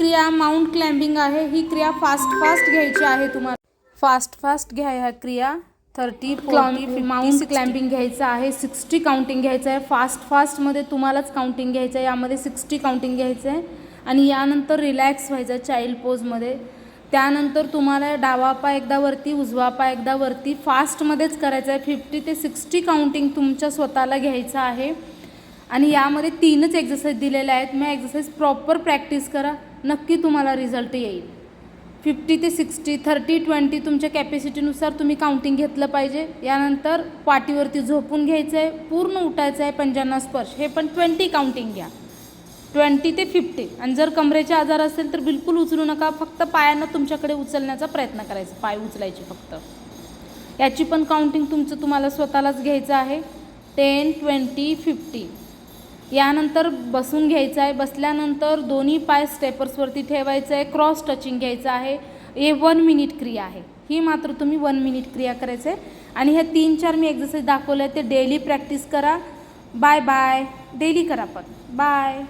क्रिया mount climbing आहे. ही क्रिया फास्ट फास्ट घ्यायची आहे तुम्हाला फास्ट फास्ट घ्या ह्या क्रिया. थर्टी माउंट क्लाइम्बिंग घ्यायचं आहे. सिक्स्टी काउंटिंग घ्यायचं आहे. फास्ट फास्टमध्ये तुम्हालाच काउंटिंग घ्यायचं आहे. यामध्ये सिक्स्टी काउंटिंग घ्यायचं आहे. आणि यानंतर रिलॅक्स व्हायचं चाइल्ड पोजमध्ये त्यानंतर तुम्हाला डावा पाय एकदा वरती उजवा पाय एकदा वरती फास्टमध्येच करायचं आहे. फिफ्टी ते सिक्स्टी काउंटिंग तुमच्या स्वतःला घ्यायचं आहे. आणि यामध्ये तीनच एक्झरसाईज दिलेल्या आहेत. मग एक्झरसाईज प्रॉपर प्रॅक्टिस करा. नक्की तुम्हाला रिझल्ट येईल. फिफ्टी ते सिक्स्टी थर्टी ट्वेंटी तुमच्या कॅपॅसिटीनुसार तुम्ही काउंटिंग घेतलं पाहिजे. यानंतर पाठीवरती झोपून घ्यायचं आहे पूर्ण उठायचं आहे पंजांना स्पर्श. हे पण ट्वेंटी काउंटिंग घ्या. ट्वेंटी ते फिफ्टी आणि जर कमरेचे आजार असेल तर बिलकुल उचलू नका. फक्त पायांना तुमच्याकडे उचलण्याचा प्रयत्न करायचा. पाय उचलायचे फक्त. याची पण काउंटिंग तुमचं तुम्हाला स्वतःलाच घ्यायचं आहे. टेन ट्वेंटी फिफ्टी यानंतर बसून घ्यायचं आहे. बसल्यानंतर दोन्ही पाय स्टेपर्सवरती ठेवायचं आहे. क्रॉस टचिंग घ्यायचं आहे. हे वन मिनिट क्रिया आहे. ही मात्र तुम्ही वन मिनिट क्रिया करायचं. आहे आणि ह्या तीन चार मी एक्झरसाईज दाखवलं आहे ते डेली प्रॅक्टिस करा. बाय बाय डेली करा पण. बाय